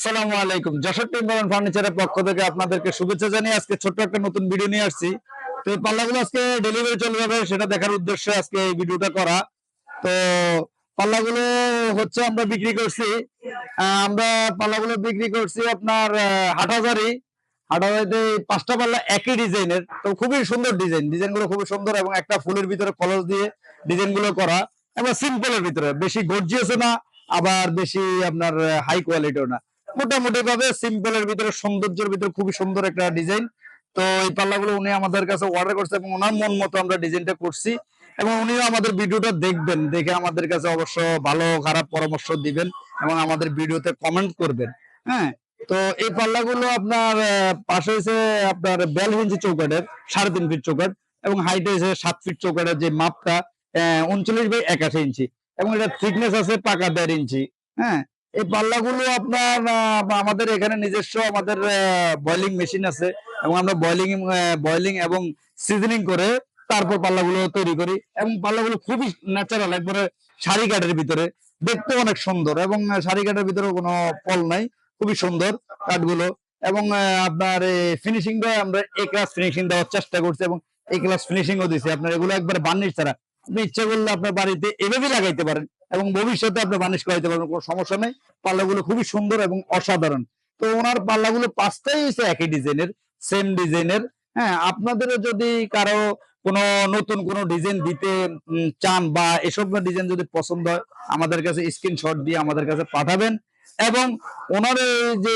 আসসালামু আলাইকুম। যশোর টিম্বারন ফার্নিচারের পক্ষ থেকে আপনাদেরকে শুভেচ্ছা জানিয়ে আজকে ছোট্ট একটা নতুন ভিডিও নিয়ে আসছি। তো পাল্লাগুলো আজকে ডেলিভারি চলে যাবে, সেটা দেখার উদ্দেশ্যে আজকে এই ভিডিওটা করা। তো পাল্লাগুলো হচ্ছে আমরা বিক্রি করছি। আমরা পাল্লাগুলো বিক্রি করছি আপনার হাটাজারি হাটাজারিতে এই পাঁচটা পাল্লা একই ডিজাইনের, তো খুবই সুন্দর ডিজাইন। ডিজাইনগুলো খুবই সুন্দর এবং একটা ফুলের ভিতরে কলস দিয়ে ডিজাইনগুলো করা এবং সিম্পলের ভিতরে, বেশি গর্জিয়াসও না, আবার বেশি আপনার হাই কোয়ালিটিও না। মোটামুটি ভাবে সিম্পলের ভিতরে, সৌন্দর্যের ভিতরে খুবই সুন্দর একটা ডিজাইন তো এই পাল্লাগুলো উনি আমাদের কাছে অর্ডার করছে এবং ওনার মন মতো আমরা ডিজাইনটা করছি এবং উনিও আমাদের ভিডিওটা দেখবেন, দেখে আমাদের কাছে অবশ্য ভালো খারাপ পরামর্শ দিবেন এবং আমাদের ভিডিওতে কমেন্ট করবেন। হ্যাঁ তো এই পাল্লাগুলো আপনার পাশে হয়েছে আপনার বিয়াল্লিশ ইঞ্চি চৌকাটের সাড়ে তিন ফিট চৌকাট এবং হাইট হয়েছে সাত ফিট চৌকাটের যে মাপটা উনচল্লিশ বাই একাশি ইঞ্চি এবং এটা থিকনেস আছে পাকা দেড় ইঞ্চি। হ্যাঁ এই পাল্লাগুলো আপনার আমাদের এখানে নিজস্ব আমাদের বয়লিং মেশিন আছে এবং আমরা বয়লিং বয়লিং এবং সিজনিং করে তারপর পাল্লাগুলো তৈরি করি এবং পাল্লাগুলো খুবই ন্যাচারাল একবারে শাড়ি কাঠের ভিতরে। দেখতে অনেক সুন্দর এবং শাড়ি কাঠের ভিতরে কোনো ফল নাই, খুবই সুন্দর কাঠগুলো এবং আপনার ফিনিশিংটা আমরা এ ক্লাস ফিনিশিং দেওয়ার চেষ্টা করছি এবং এই ক্লাস ফিনিশিংও দিছি। আপনার এগুলো একবার বার্নিশ ছাড়া। আপনি ইচ্ছা করলে আপনার বাড়িতে এভাবেই লাগাইতে পারেন। এবং ভবিষ্যতে আপনি বার্নিশ করাইতে পারবেন, কোনো সমস্যা নেই। পাল্লাগুলো খুবই সুন্দর এবং অসাধারণ। তো ওনার পাল্লাগুলো পাঁচটাই হচ্ছে একই ডিজাইনের সেম ডিজাইনের। হ্যাঁ আপনাদেরও যদি কারও কোনো নতুন কোনো ডিজাইন দিতে চান বা এসব ডিজাইন যদি পছন্দ হয়, আমাদের কাছে স্ক্রিনশট দিয়ে আমাদের কাছে পাঠাবেন। এবং ওনার যে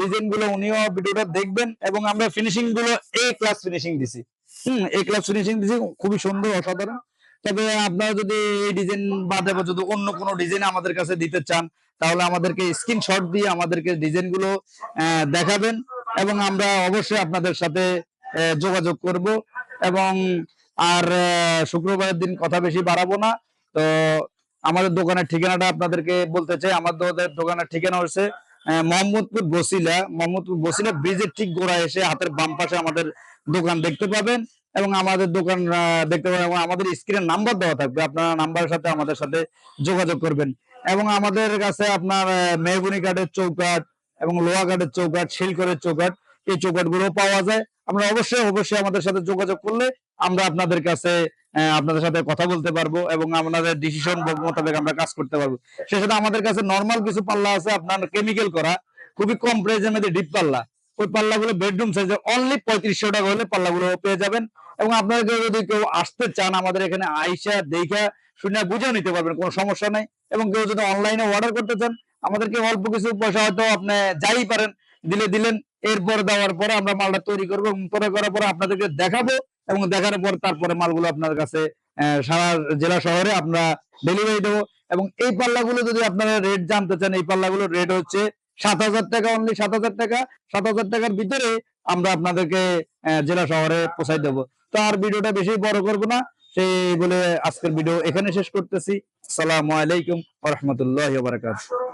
ডিজাইনগুলো উনিও ভিডিওটা দেখবেন এবং আমরা ফিনিশিংগুলো এ ক্লাস ফিনিশিং দিছি। হুম এ ক্লাস ফিনিশিং দিছি, খুবই সুন্দর, অসাধারণ। তবে আপনারা যদি এই ডিজাইন বাদে যদি অন্য কোনো ডিজাইন আমাদের কাছে দিতে চান, তাহলে আমাদেরকে স্ক্রিনশট দিয়ে আমাদেরকে ডিজাইনগুলো দেখাবেন এবং আমরা অবশ্যই আপনাদের সাথে যোগাযোগ করব এবং আর শুক্রবারের দিন কথা বেশি বাড়াবো না। তো আমাদের দোকানের ঠিকানাটা আপনাদেরকে বলতে চাই। আমাদের দোকানের ঠিকানা হচ্ছে মোহাম্মদপুর বসিলা। মোহাম্মদপুর বসিলা ব্রিজের ঠিক গোড়া এসে হাতের বাম পাশে আমাদের দোকান দেখতে পাবেন। এবং আমাদের দোকান দেখতে পাবেন এবং আমাদের স্ক্রিনের নাম্বার দেওয়া থাকবে। আপনারা নাম্বারের সাথে আমাদের সাথে যোগাযোগ করবেন। এবং আমাদের কাছে আপনার মেহগুনি কাঠের চৌকাঠ এবং লোহা কাঠের চৌকাঠ শিলকরের চৌকাঠ, এই চৌকাঠগুলো পাওয়া যায়। আমরা অবশ্যই অবশ্যই আমাদের সাথে যোগাযোগ করলে আমরা আপনাদের কাছে আপনাদের সাথে কথা বলতে পারব এবং আপনাদের ডিসিশন মোতাবেক আমরা কাজ করতে পারব। সে সাথে আমাদের কাছে নর্মাল কিছু পাল্লা আছে, আপনার কেমিক্যাল করা। খুবই কম প্রাইসের মধ্যে ডিপ পাল্লা। ওই পাল্লাগুলো বেডরুম সাইজে অনলি পঁয়ত্রিশশো টাকা হলে পাল্লাগুলো পেয়ে যাবেন। এবং আপনাদের যদি কেউ আসতে চান আমাদের এখানে আইসা দেখা শুনে বুঝেও নিতে পারবেন, কোনো সমস্যা নাই। এবং কেউ যদি অনলাইনে অর্ডার করতে চান, আমাদেরকে অল্প কিছু পয়সা হয়তো আপনি যাই পারেন, দিলে দিলেন। এরপর দেওয়ার পরে আমরা মালটা তৈরি করব এবং তৈরি করার পরে আপনাদেরকে দেখাবো এবং দেখার পর তারপরে মালগুলো আপনার কাছে সারা জেলা শহরে আমরা ডেলিভারি দেবো। এবং এই পাল্লাগুলো যদি আপনারা রেট জানতে চান, এই পাল্লাগুলোর রেট হচ্ছে সাত হাজার টাকা অনলি সাত হাজার টাকা। সাত হাজার টাকার ভিতরে আমরা আপনাদেরকে জেলা শহরে পৌঁছাই দেবো। তো আর ভিডিওটা বেশি বড় করব না। সেই বলে আজকের ভিডিও এখানে শেষ করতেছি। আসসালামু আলাইকুম রহমতুল্লাহ বারাকাতুহু।